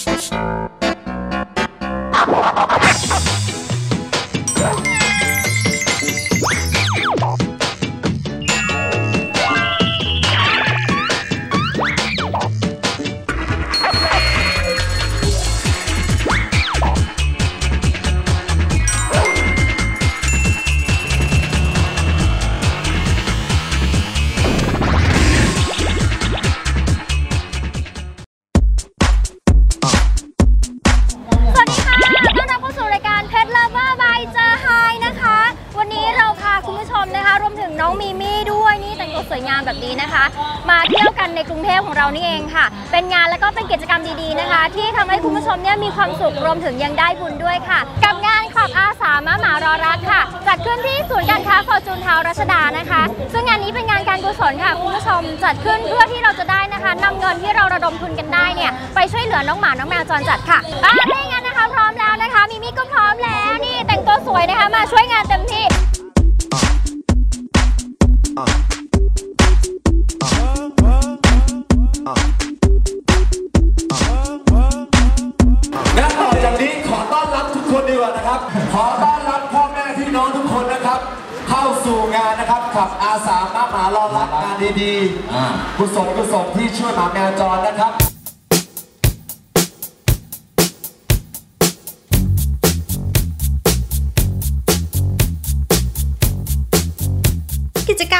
ส คุณผู้ชมนะคะ รวมถึงน้องมีมี่ด้วยนี่แต่งตัวสวยงามแบบนี้นะคะ มาเที่ยวกันในกรุงเทพของเรานี่เองค่ะ เป็นงานแล้วก็เป็นกิจกรรมดีๆนะคะ ที่ทำให้คุณผู้ชมเนี่ยมีความสุขรวมถึงยังได้บุญด้วยค่ะ กับงานขอบอาสามาหมารอรักค่ะจัดขึ้นที่ศูนย์การค้าฟอร์จูนทาวรัชดานะคะ ซึ่งงานนี้เป็นงานการกุศลค่ะคุณผู้ชมจัดขึ้นเพื่อที่เราจะได้นะคะนำเงินที่เราระดมทุนกันได้เนี่ยไปช่วยเหลือน้องหมาน้องแมวจรจัดค่ะอะถ้าอย่างนั้นนะคะพร้อมแล้วนะคะมิมี่ก็พร้อมแล้วนี่แต่งตัวสวยนะคะมาช่วยงานเต็มที่ ขับอาสามาหมารอรับงานดีๆกุศลกุศลที่ช่วยหมาแมวจรนะครับ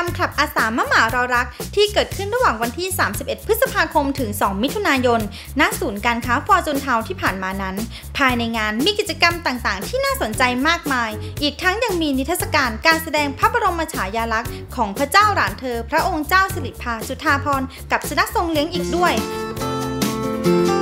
รมคลับอาสามะหมารอรัก ที่เกิดขึ้นระหว่างวันที่ 31 พฤษภาคมถึง 2 มิถุนายน ณ ศูนย์การค้าฟอร์จูนเทาที่ผ่านมานั้น ภายในงานมีกิจกรรมต่างๆ ที่น่าสนใจมากมาย อีกทั้งยังมีนิทรรศการการแสดงพระบรมฉายาลักษณ์ของพระเจ้าหลานเธอ พระองค์เจ้าสิริภาจุฑาภรณ์กับสุนัขทรงเลี้ยงอีกด้วยแล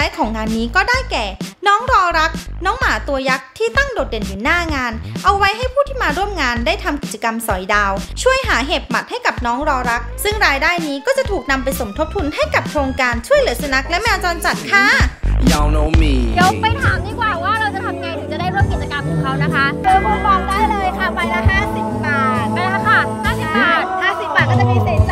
ลท์ของงานนี้ก็ได้แก่ น้องรอรัก น้องหมาตัวยักษ์ที่ตั้งโดดเด่นอยู่หน้างาน เอาไว้ให้ผู้ที่มาร่วมงานได้ทำกิจกรรมสอยดาว ช่วยหาเห็บหมัดให้กับน้องรอรัก ซึ่งรายได้นี้ก็จะถูกนำไปสมทบทุนให้กับโครงการช่วยเหลือสุนัขและแมวจรจัดค่ะ Y'all know me. เดี๋ยวไปถามดีกว่าว่าเราจะทำไงถึงจะได้ร่วมกิจกรรมของเขานะคะคือคูปองได้เลยค่ะใบละ 50 บาทไปแล้วค่ะ 50 บาท 50 บาทก็จะมีสิทธิ์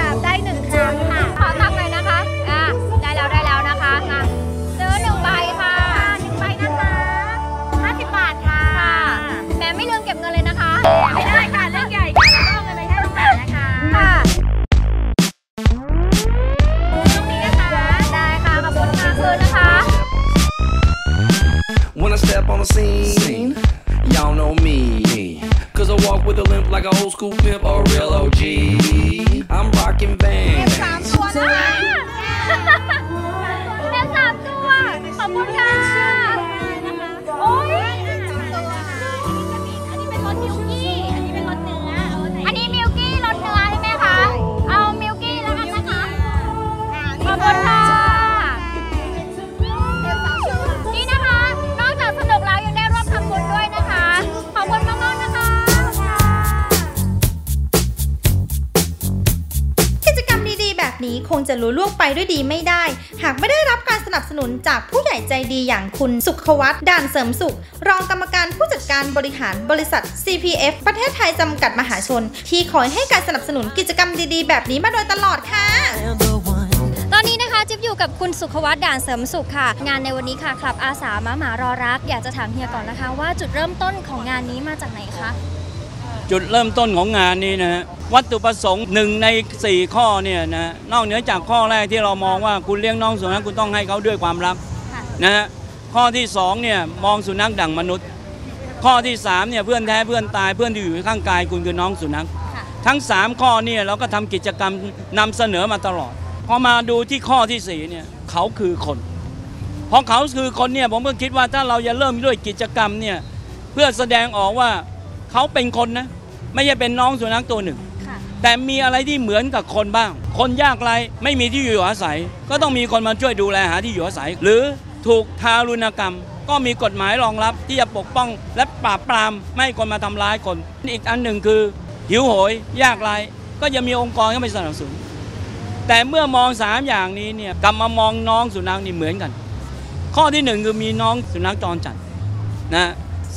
walk with a limp like a old school pimp or a real OG. I'm rocking เต็ม bands. สามตัวนะคะเต็มสามตัว ขอบคุณค่ะ นี้คงจะรู้ล่วงไปด้วยดีไม่ได้ หากไม่ได้รับการสนับสนุนจากผู้ใหญ่ใจดีอย่างคุณสุขวัตด่านเสริมสุข รองกรรมการผู้จัดการบริหารบริษัท CPF ประเทศไทยจำกัดมหาชน ที่คอยให้การสนับสนุนกิจกรรมดีๆ แบบนี้มาโดยตลอดค่ะตอนนี้นะคะจิ๊บอยู่กับคุณสุขวัตด่านเสริมสุขค่ะ งานในวันนี้ค่ะคลับอาสามาหมารอรัก อยากจะถามเฮียก่อนนะคะ ว่าจุดเริ่มต้นของงานนี้มาจากไหนคะ จุดเริ่มต้นของงานนี้นะฮะวัตถุประสงค์หนึ่งใน 4 ข้อเนี่ยนะนอกเหนือจากข้อแรกที่เรามองว่าคุณเลี้ยงน้องสุนัขคุณต้องให้เขาด้วยความรักค่ะนะฮะข้อที่2เนี่ยมองสุนัขดั่งมนุษย์ ข้อที่3เนี่ยเพื่อนแท้เพื่อนตายเพื่อนที่อยู่ข้างกายคุณคือน้องสุนัขค่ะทั้ง 3 ข้อเนี่ยเราก็ทำกิจกรรมนำเสนอมาตลอดพอมาดูที่ข้อที่4เนี่ยเขาคือคนพอเขาคือคนเนี่ยผมก็คิดว่าถ้าเราจะเริ่มด้วยกิจกรรมเนี่ยเพื่อแสดงออกว่าเขาเป็นคนนะ ไม่ใช่เป็นน้องสุนัขตัวหนึ่งค่ะแต่มีอะไรที่เหมือนกับคนบ้าง คนยากไร้ไม่มีที่อยู่อาศัย ก็ต้องมีคนมาช่วยดูแลหาที่อยู่อาศัย หรือถูกทารุณกรรม ก็มีกฎหมายรองรับที่จะปกป้องและปราบปรามไม่ให้คนมาทำร้ายคน อีกอันหนึ่งคือ หิวโหย ยากไร้ก็จะมีองค์กรเข้าไปสนับสนุนแต่เมื่อมองสามอย่างนี้เนี่ยกลับมามองน้องสุนัขนี่เหมือนกัน ข้อที่หนึ่งคือมีน้องสุนัขจรจัดนะ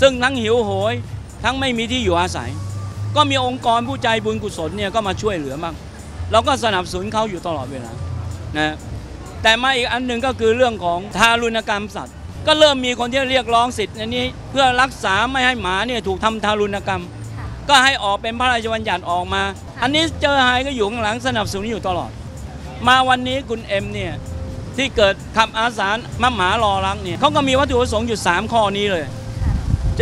ซึ่งทั้งหิวโหย ทั้งไม่มีที่อยู่อาศัย ก็มีองค์กรผู้ใจบุญกุศลเนี่ยก็มาช่วยเหลือมากเราก็สนับสนุนเขาอยู่ตลอดเวลานะแต่มาอีกอันหนึ่งก็คือเรื่องของทารุณกรรมสัตว์ ก็เริ่มมีคนที่เรียกร้องสิทธิ์อันนี้ เพื่อรักษาไม่ให้หมาเนี่ยถูกทำทารุณกรรม ก็ให้ออกเป็นพระราชบัญญัติออกมา อันนี้เจอไฮก็อยู่ข้างหลังสนับสนุนอยู่ตลอด มาวันนี้คุณเอ็มเนี่ยที่เกิดขับอาสามะหมารอรักเนี่ยเขาก็มีวัตถุประสงค์อยู่ 3 ข้อนี้เลย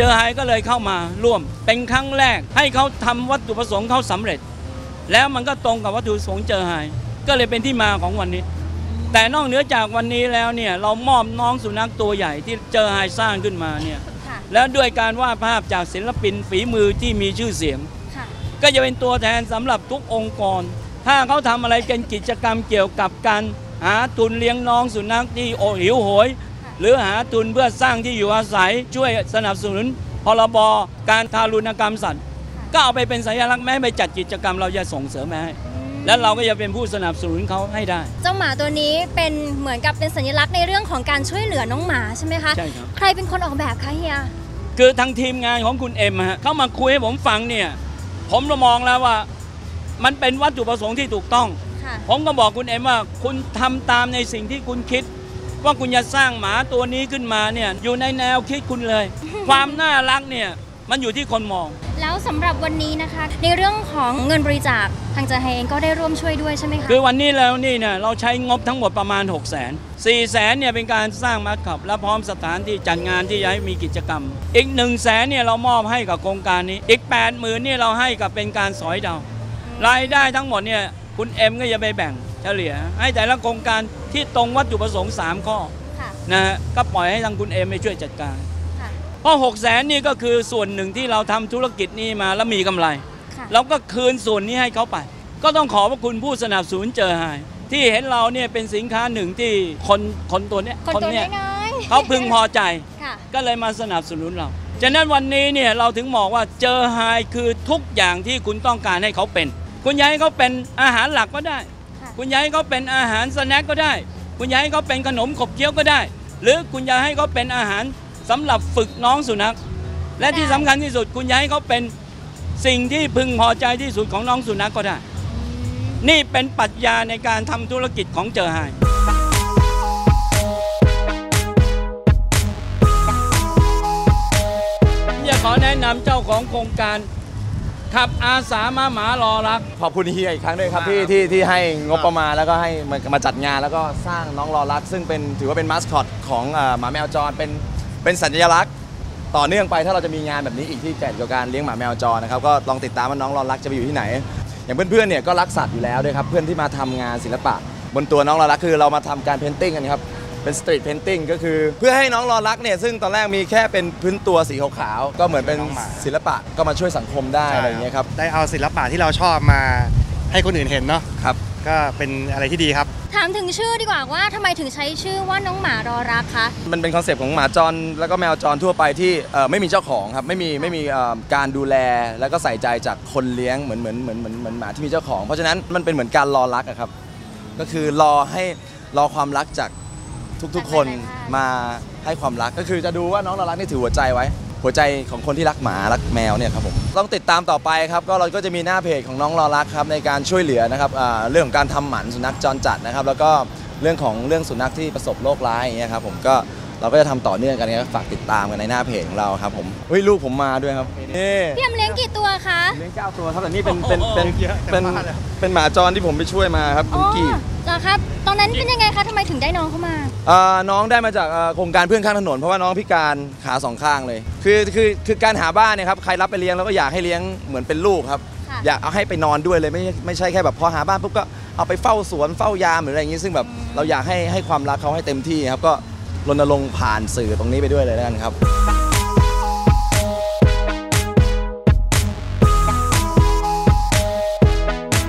จอไฮก็เลยเข้ามาร่วมเป็นครั้งแรกให้เขาทำวัตถุประสงค์เขาสำเร็จ แล้วมันก็ตรงกับวัตถุประสงค์เจอไฮก็เลยเป็นที่มาของวันนี้ แต่นอกเหนือจากวันนี้แล้วเนี่ยเรามอบน้องสุนัขตัวใหญ่ที่เจอไฮสร้างขึ้นมาเนี่ยค่ะแล้วด้วยการวาดภาพจากศิลปินฝีมือที่มีชื่อเสียงค่ะก็จะเป็นตัวแทนสำหรับทุกองค์กร ถ้าเขาทำอะไรเป็นกิจกรรมเกี่ยวกับการหาทุนเลี้ยงน้องสุนัขที่โอหิวโหย หรือหาทุนเพื่อสร้างที่อยู่อาศัยช่วยสนับสนุนพรบการทารุณกรรมสัตว์ ก็เอาไปเป็นสัญลักษณ์แม้ไปจัดกิจกรรมเราจะส่งเสริมมาให้และเราก็จะเป็นผู้สนับสนุนเขาให้ได้ เจ้าหมาตัวนี้เป็นเหมือนกับเป็นสัญลักษณ์ในเรื่องของการช่วยเหลือน้องหมาใช่ไหมคะใช่ครับใครเป็นคนออกแบบคะเฮียคือทางทีมงานของคุณเอ็มฮะเข้ามาคุยให้ผมฟังเนี่ย ผมมองแล้วว่า มันเป็นวัตถุประสงค์ที่ถูกต้องค่ะผมก็บอกคุณเอ็มว่า คุณทำตามในสิ่งที่คุณคิด ว่าคุณจะสร้างหมาตัวนี้ขึ้นมาเนี่ยอยู่ในแนวคิดคุณเลย ความน่ารักเนี่ยมันอยู่ที่คนมอง แล้วสำหรับวันนี้นะคะ ในเรื่องของเงินบริจาคทางเจอไฮเองก็ได้ร่วมช่วยด้วยใช่ไหมคะคือวันนี้แล้วนี่เนี่ยเราใช้งบทั้งหมดประมาณ 6 0 0 0 0 0 4 0 0 0 0เนี่ยเป็นการสร้างมัดขับ และพร้อมสถานที่จัดงานที่จะให้มีกิจกรรม อีก1 0 0 0 0แสนเนี่ยเรามอบให้กับโครงการนี้ อีก8 0 0 0 0เนี่ยเราให้กับเป็นการสอยดาวรายได้ทั้งหมดเนี่ยคุณเอ็มก็จะไปแบ่ง เฉลี่ย ให้แต่ละโครงการที่ตรงวัตถุประสงค์3ข้อค่ะนะฮะก็ปล่อยให้ทางคุณเอ็มไปช่วยจัดการค่ะเพราะ6 0แสนนี่ก็คือส่วนหนึ่งที่เราทำธุรกิจนี้มาแล้วมีกำไรค่ะเราก็คืนส่วนนี้ให้เขาไป ก็ต้องขอบพระคุณผู้สนับสนุนเจอไฮที่เห็นเราเนี่ยเป็นสินค้าหนึ่งที่คนคนตัวเนี้ยคนตัวเนี้ยน้อยๆเขาพึงพอใจค่ะก็เลยมาสนับสนุนเราฉะนั้นวันนี้เนี่ยเราถึงบอกว่าเจอไฮคือทุกอย่างที่คุณต้องการให้เขาเป็น คุณอยากให้เขาเป็นอาหารหลักก็ได้ คุณอยากให้เขาเป็นอาหารสแน็คก็ได้ คุณอยากให้เขาเป็นขนมขบเคี้ยวก็ได้ หรือคุณอยากให้เขาเป็นอาหารสำหรับฝึกน้องสุนัข และที่สำคัญที่สุด คุณอยากให้เขาเป็นสิ่งที่พึงพอใจที่สุดของน้องสุนัขก็ได้ นี่เป็นปรัชญาในการทำธุรกิจของเจอไฮอยากขอแนะนำเจ้าของโครงการ ขับอาสามาหมารอรัก ขอบคุณเฮียอีกครั้งด้วยครับที่ที่ที่ให้งบประมาณแล้วก็ให้มามาจัดงานแล้วก็สร้างน้องรอรัก ซึ่งเป็นถือว่าเป็นมาสคอตของเอ่อหมาแมวจรเป็นเป็นสัญลักษณ์ ต่อเนื่องไปถ้าเราจะมีงานแบบนี้อีกที่เกี่ยวกับการเลี้ยงหมาแมวจรนะครับก็ลองติดตามว่าน้องรอรักจะไปอยู่ที่ไหน อย่างเพื่อนๆเนี่ยก็รักสัตว์อยู่แล้วด้วยครับเพื่อนที่มาทำงานศิลปะ บนตัวน้องรอรักคือเรามาทำการเพนติ้งกันครับ เป็นสตรีทเพนติ้งก็คือ เพื่อให้น้องรอรักเนี่ย ซึ่งตอนแรกมีแค่เป็นพื้นตัวสีขาวๆก็เหมือนเป็นศิลปะก็มาช่วยสังคมได้อะไรอย่างเงี้ยครับได้เอาศิลปะที่เราชอบมาให้คนอื่นเห็นเนาะครับก็เป็นอะไรที่ดีครับ ถามถึงชื่อดีกว่าว่าทำไมถึงใช้ชื่อว่าน้องหมารอรักคะ มันเป็นคอนเซปต์ของหมาจรแล้วก็แมวจรทั่วไปที่เอ่อไม่มีเจ้าของครับไม่มีไม่มีเอ่อการดูแลแล้วก็ใส่ใจจากคนเลี้ยงเหมือนเหมือนเหมือนเหมือนเหมือนหมาที่มีเจ้าของ เพราะฉะนั้นมันเป็นเหมือนการรอรักอะครับ ก็คือรอให้รอความรักจาก ทุกๆคนจากหลายๆท่านมาให้ความรักก็คือจะดูว่าน้องรอรักนี่ถือหัวใจไว้ หัวใจของคนที่รักหมารักแมวเนี่ยครับผมต้องติดตามต่อไปครับก็เราก็จะมีหน้าเพจของน้องรอรักครับในการช่วยเหลือนะครับอ่าเรื่องของการทำหมันสุนัขจรจัดนะครับ แล้วก็เรื่องของเรื่องสุนัขที่ประสบโรคร้ายอย่างเงี้ยครับผมก็ เราก็จะทำต่อเนื่องกันนะครับฝากติดตามกันในหน้าเพจของเราครับผมเฮ้ยลูกผมมาด้วยครับนี่ พี่เอ็มเลี้ยงกี่ตัวคะ เลี้ยงเก้าตัวครับแต่นี่เป็นเป็นเป็นเยอะเป็นเต็มบ้านเลยเป็นหมาจรที่ผมไปช่วยมาครับอ๋คุอณกี้เหรอครับ ตอนนั้นเป็นยังไงคะทำไมถึงได้น้องเข้ามา อ่าน้องได้มาจากเอ่อโครงการเพื่อนข้างถนน เพราะว่าน้องพิการขาสองข้างเลย คือคือคือการหาบ้านเนี่ยครับใครรับไปเลี้ยงแล้วก็อยากให้เลี้ยงเหมือนเป็นลูกครับ ค่ะ อยากเอาให้ไปนอนด้วยเลยไม่ไม่ใช่แค่แบบพอหาบ้านปุ๊บก็เอาไปเฝ้าสวนเฝ้ายามหรืออะไรอย่างงี้ซึ่งแบบเราอยากให้ให้ความรักเขาให้เต็มที่ครับก็ รณรงค์ผ่านสื่อตรงนี้ไปด้วยเลยแล้วกันครับ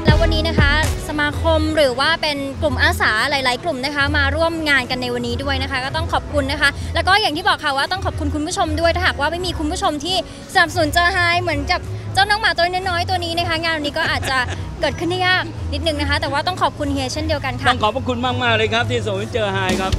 แล้ววันนี้นะคะ สมาคคมหรือว่าเป็นกลุ่มอาสาหลาย ๆ กลุ่มนะคะ มาร่วมงานกันในวันนี้ด้วยนะคะ ก็ต้องขอบคุณนะคะ แล้วก็อย่างที่บอกค่ะว่าต้องขอบคุณคุณผู้ชมด้วยถ้าหากว่าไม่มีคุณผู้ชมที่สนับสนุนเจอไฮเหมือนกับเจ้าน้องหมาตัวน้อยๆตัวนี้นะคะ งานวันนี้ก็อาจจะเกิดขึ้นได้ยากนิดนึงนะคะ แต่ว่าต้องขอบคุณเฮียเช่นเดียวกันค่ะ ต้องขอบพระคุณมาก ๆ เลยครับที่ส่งให้เจอไฮครับ